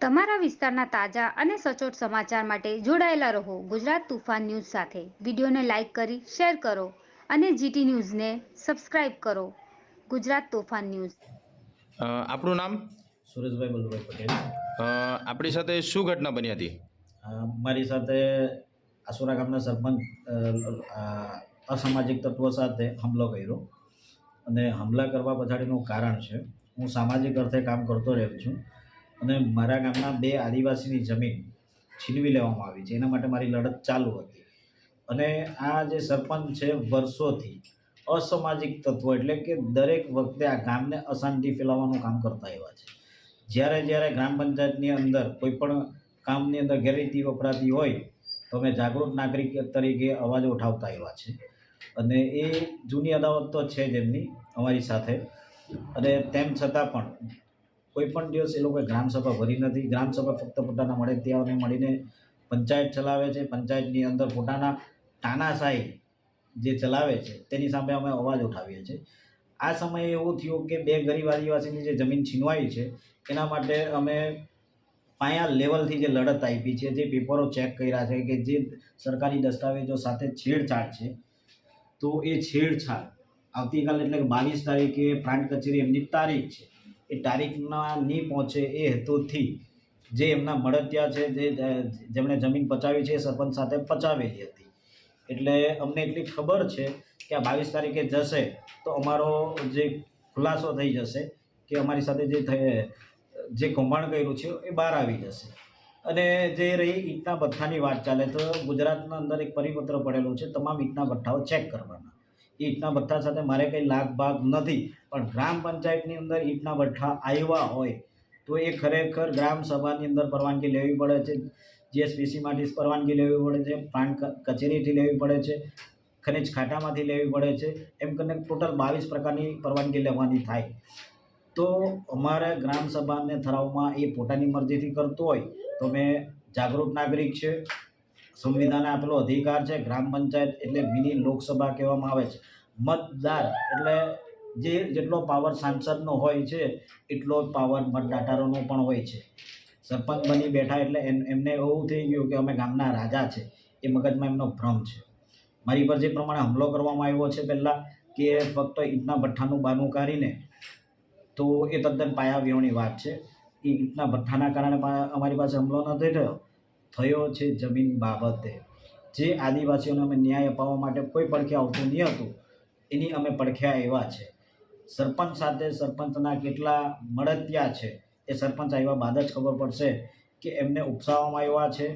તમારા વિસ્તારના તાજા અને સચોટ સમાચાર માટે જોડાયેલા રહો ગુજરાત તુફાન ન્યૂઝ સાથે. વિડીયોને લાઇક કરી શેર કરો અને જીટી ન્યૂઝને સબસ્ક્રાઇબ કરો. ગુજરાત તોફાન ન્યૂઝ. આપણું નામ? સુરેશભાઈ બલુભાઈ પટેલ. આપણી સાથે શું ઘટના બની હતી? મારી સાથે આસુરા ગામના સરપંચ અસામાજિક તત્વો સાથે હુમલો કર્યો અને હુમલા કરવા પછાડીનું કારણ છે. હું સામાજિક અર્થે કામ કરતો રહ્યો છું. અને મારા ગામના બે આદિવાસીની જમીન છીનવી લેવામાં આવી છે. એના માટે મારી લડત ચાલુ હતી. અને આ જે સરપંચ છે, વર્ષોથી અસામાજિક તત્વો એટલે કે દરેક વખતે આ ગામને અશાંતિ ફેલાવવાનું કામ કરતા એવા છે. જ્યારે જ્યારે ગ્રામ પંચાયતની અંદર કોઈપણ કામની અંદર ગેરરીતિ વપરાતી હોય, તો અમે જાગૃત નાગરિક તરીકે અવાજ ઉઠાવતા એવા છે. અને એ જૂની અદાવત તો છે જ એમની અમારી સાથે. અને તેમ છતાં પણ કોઈ પણ દિવસ એ લોકોએ ગ્રામસભા ભરી નથી. ગ્રામસભા ફક્ત પોતાના મળતિયાઓને મળીને પંચાયત ચલાવે છે. પંચાયતની અંદર પોતાના તાનાશાહી જે ચલાવે છે, તેની સામે અમે અવાજ ઉઠાવીએ છીએ. આ સમયે એવું થયું કે બે ગરીબ આદિવાસીની જે જમીન છીનવાઈ છે, એના માટે અમે પાયા લેવલથી જે લડત આપી છે, જે પેપરો ચેક કર્યા છે કે જે સરકારી દસ્તાવેજો સાથે છેડછાડ છે, તો એ છેડછાડ આવતીકાલ એટલે કે બાવીસ તારીખે પ્રાંત કચેરી એમની તારીખ છે. એ તારીખના નહીં પહોંચે એ હેતુથી જે એમના મળતિયા છે, જે જેમણે જમીન પચાવી છે, એ સરપંચ સાથે પચાવેલી હતી. એટલે અમને એટલી ખબર છે કે આ બાવીસ તારીખે જશે તો અમારો જે ખુલાસો થઈ જશે કે અમારી સાથે જે જે કૌભાંડ કર્યું છે એ બહાર આવી જશે. અને જે રહી ઈંટના ભઠ્ઠાની વાત ચાલે તો ગુજરાતના અંદર એક પરિપત્ર પડેલો છે, તમામ ઈંટના ભઠ્ઠાઓ ચેક કરવાના. ઈંટના ભઠ્ઠા સાથે મારે કંઈ લાગ ભાગ નથી. પણ ગ્રામ પંચાયતની અંદર ઈંટના ભઠ્ઠા આવ્યા હોય, તો એ ખરેખર ગ્રામ સભાની અંદર પરવાનગી લેવી પડે છે. જીએસપીસીમાંથી પરવાનગી લેવી પડે છે, પ્રાણ કચેરીથી લેવી પડે છે, ખનિજ ખાટામાંથી લેવી પડે છે. એમ કરીને ટોટલ બાવીસ પ્રકારની પરવાનગી લેવાની થાય. તો અમારા ગ્રામ સભાને ઠરાવમાં એ પોતાની મરજીથી કરતો હોય, તો મેં જાગૃત નાગરિક છે. સંવિધાને આપેલો અધિકાર છે, ગ્રામ પંચાયત એટલે મિની લોકસભા કહેવામાં આવે છે. મતદાર એટલે જે જેટલો પાવર સાંસદનો હોય છે, એટલો જ પાવર મતદાતારોનો પણ હોય છે. સરપંચ બની બેઠા એટલે એમ, એમને એવું થઈ ગયું કે અમે ગામના રાજા છે, એ મગજમાં એમનો ભ્રમ છે. મારી પર જે પ્રમાણે હુમલો કરવામાં આવ્યો છે પહેલાં કે ફક્ત ઈંટના ભઠ્ઠાનું બાનું કાઢીને, તો એ તદ્દન પાયાવિહોણી વાત છે. એ ઈંટના ભઠ્ઠાના કારણે અમારી પાસે હુમલો નથી થયો. થયો છે જમીન બાબતે. જે આદિવાસીઓને અમે ન્યાય અપાવવા માટે કોઈ પડખે આવતું નહીં હતું, એની અમે પડખ્યા એવા છે. સરપંચ સાથે સરપંચના કેટલા મળતિયા છે એ સરપંચ આવ્યા બાદ જ ખબર પડશે કે એમને ઉપસાવવામાં આવ્યા છે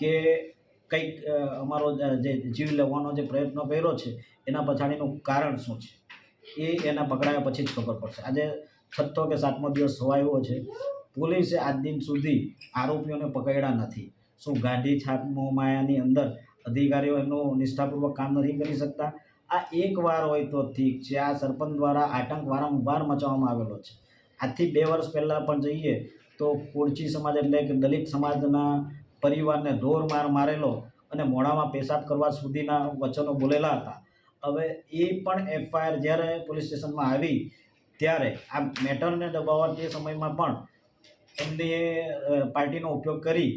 કે કંઈક અમારો જે જીવ લેવાનો જે પ્રયત્ન કર્યો છે એના પછાડીનું કારણ શું છે? એ એના પકડાયા પછી જ ખબર પડશે. આજે છઠ્ઠો કે સાતમો દિવસ થવાયો છે. પોલીસે આજ દિન સુધી આરોપીઓને પકડ્યા નથી. શું ગાંધી છાપ માયાની અંદર અધિકારીઓ એમનું નિષ્ઠાપૂર્વક કામ નથી કરી શકતા? આ એક વાર હોય તો ઠીક છે. આ સરપંચ દ્વારા આતંક વારંવાર મચાવવામાં આવેલો છે. આજથી બે વર્ષ પહેલાં પણ જઈએ તો કોળચી સમાજ એટલે કે દલિત સમાજના પરિવારને ઢોર માર મારેલો અને મોઢામાં પેશાબ કરવા સુધીના વચનો બોલેલા હતા. હવે એ પણ એફઆઈઆર જ્યારે પોલીસ સ્ટેશનમાં આવી, ત્યારે આ મેટરને દબાવવા તે સમયમાં પણ એમની પાર્ટીનો ઉપયોગ કરી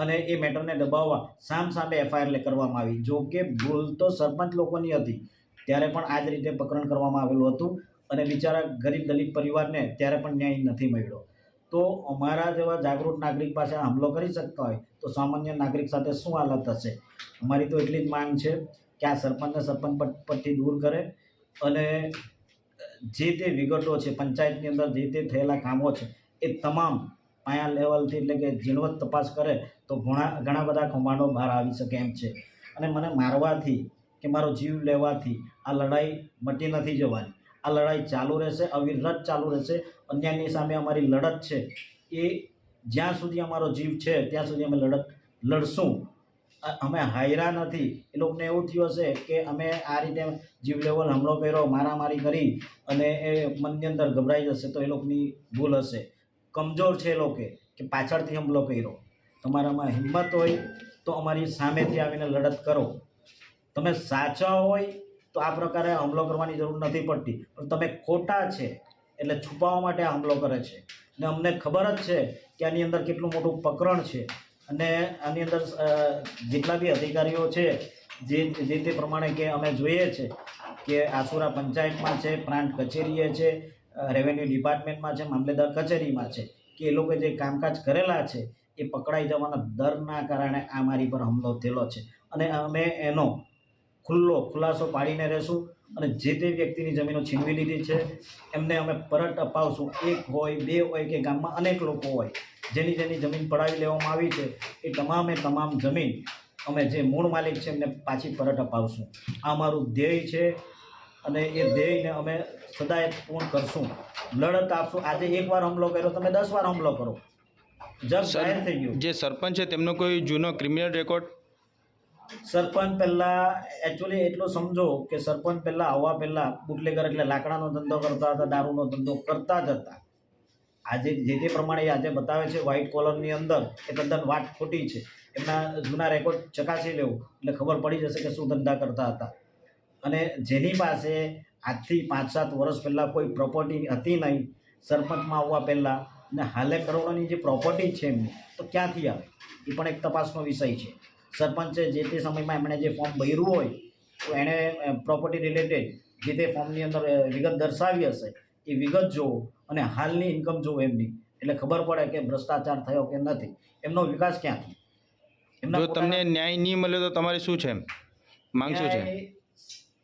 અને એ મેટરને દબાવવા સામ સામે એફઆઈઆર કરવામાં આવી. જો કે ભૂલ તો સરપંચ લોકોની હતી. ત્યારે પણ આ જ રીતે પ્રકરણ કરવામાં આવેલું હતું અને બિચારા ગરીબ દલિત પરિવારને ત્યારે પણ ન્યાય નથી મળ્યો. તો અમારા જેવા જાગૃત નાગરિક પાસે હુમલો કરી શકતા હોય તો સામાન્ય નાગરિક સાથે શું હાલત હશે? અમારી તો એટલી જ માંગ છે કે આ સરપંચને સરપંચ પરથી દૂર કરે અને જે તે વિગતો છે, પંચાયતની અંદર જે તે થયેલા કામો છે, એ તમામ પાયા લેવલથી એટલે કે ઝીણવટ તપાસ કરે તો ઘણા ઘણા બધા કૌભાંડો બહાર આવી શકે એમ છે. અને મને મારવાથી કે મારો જીવ લેવાથી આ લડાઈ મટી નથી જવાની. આ લડાઈ ચાલુ રહેશે અવિરત ચાલુ રહેશે. અન્યાયની સામે અમારી લડત છે. એ જ્યાં સુધી અમારો જીવ છે, ત્યાં સુધી અમે લડત, લડશું. અમે હાયરા નથી. એ લોકોને એવું થયું હશે કે અમે આ રીતે જીવ લેવલ હમલો કર્યો, મારામારી કરી અને એ મનની અંદર ગભરાઈ જશે તો એ લોકોની ભૂલ હશે. કમજોર છે લોકો કે પાછળથી હુમલો કર્યો તમારામાં હિંમત હોય તો અમારી સામેથી આવીને લડત કરો. તમે સાચા હોય તો આ પ્રકારે હમલો કરવાની જરૂર નથી પડતી. પણ તમે ખોટા છે એટલે છુપાવવા માટે આ હુમલો કરે છે. ને અમને ખબર જ છે કે આની અંદર કેટલું મોટું પ્રકરણ છે. અને આની અંદર જેટલા બી અધિકારીઓ છે, જે જે તે પ્રમાણે કે અમે જોઈએ છે કે આસુરા પંચાયતમાં છે, પ્રાંત કચેરીએ છે રેવન્યુ ડિપાર્ટમેન્ટમાં છે મામલેદાર કચેરીમાં છે, કે એ લોકો જે કામકાજ કરેલા છે, એ પકડાઈ જવાના ડરના કારણે આ મારી પર હુમલો થયેલો છે. અને અમે એનો ખુલ્લો ખુલાસો પાડીને રહેશું અને જે તે વ્યક્તિની જમીનો છીનવી લીધી છે, એમને અમે પરત અપાવશું. એક હોય, બે હોય કે ગામમાં અનેક લોકો હોય, જેની જેની જમીન પડાવી લેવામાં આવી છે, એ તમામે તમામ જમીન અમે જે મૂળ માલિક છે એમને પાછી પરત અપાવશું. આ અમારું ધ્યેય છે અને એ ધ્યેયને અમે સદાય પૂર્ણ કરશું. લડત આપશું. આજે એકવાર હુમલો કર્યો તમે દસ વાર હુમલો કરો. જગ જાહેર થઈ ગયું. જે સરપંચ છે તેમનો કોઈ જૂનો ક્રિમિનલ રેકોર્ડ? સરપંચ પહેલાં એકચ્યુઅલી એટલું સમજો કે સરપંચ પહેલાં આવવા પહેલાં બુટલેગર એટલે લાકડાનો ધંધો કરતા હતા દારૂનો ધંધો કરતા જ હતા. આજે જે તે પ્રમાણે આજે બતાવે છે વ્હાઇટ કોલરની અંદર એ તદ્દન વાત ખોટી છે. એમના જૂના રેકોર્ડ ચકાસી લેવું. એટલે ખબર પડી જશે કે શું ધંધા કરતા હતા. અને જેની પાસે આજથી પાંચ સાત વર્ષ પહેલાં કોઈ પ્રોપર્ટી હતી નહીં સરપંચમાં આવવા પહેલાં ને હાલે કરોડોની જે પ્રોપર્ટી છે એમની તો ક્યાંથી આવે? એ પણ એક તપાસનો વિષય છે. સરપંચે જે તે સમયમાં એમણે જે ફોર્મ ભર્યું હોય તો એણે પ્રોપર્ટી રિલેટેડ જે તે ફોર્મની અંદર વિગત દર્શાવી હશે એ વિગત જોવો અને હાલની ઇન્કમ જોવો એમની. એટલે ખબર પડે કે ભ્રષ્ટાચાર થયો કે નથી. એમનો વિકાસ ક્યાંથી? જો તમને ન્યાય નહીં મળ્યો તો તમારે શું છે માંગ શું છે?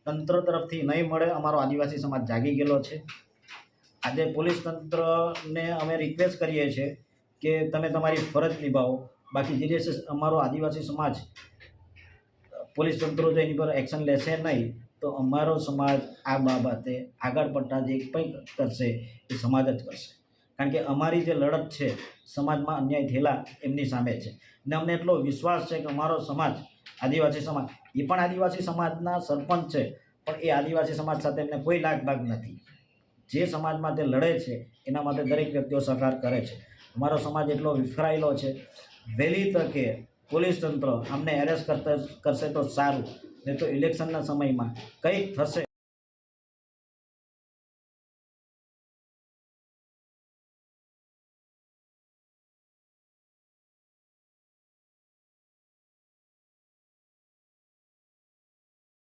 તંત્ર તરફથી નહીં મળે, અમારો આદિવાસી સમાજ જાગી ગયેલો છે. આજે પોલીસ તંત્રને અમે રિક્વેસ્ટ કરીએ છીએ કે તમે તમારી ફરજ નિભાવો. બાકી જે દિવસે અમારો આદિવાસી સમાજ પોલીસ તંત્રો જો એની પર એક્શન લેશે નહીં, તો અમારો સમાજ આ બાબતે આગળ પડતા જે કંઈ કરશે એ સમાજ જ કરશે. કારણ કે અમારી જે લડત છે, સમાજમાં અન્યાય થયેલા એમની સામે છે. ને અમને એટલો વિશ્વાસ છે કે અમારો સમાજ આદિવાસી સમાજ. એ પણ આદિવાસી સમાજના સરપંચ છે, પણ એ આદિવાસી સમાજ સાથે એમને કોઈ લાગભાગ નથી. જે સમાજ માટે લડે છે, એના માટે દરેક વ્યક્તિઓ સહકાર કરે છે. અમારો સમાજ એટલો વિખરાયેલો છે. વહેલી તકે પોલીસ તંત્ર અમને એરેસ્ટ કરતા કરશે તો સારું, નહીં તો ઇલેક્શનના સમયમાં કંઈક થશે.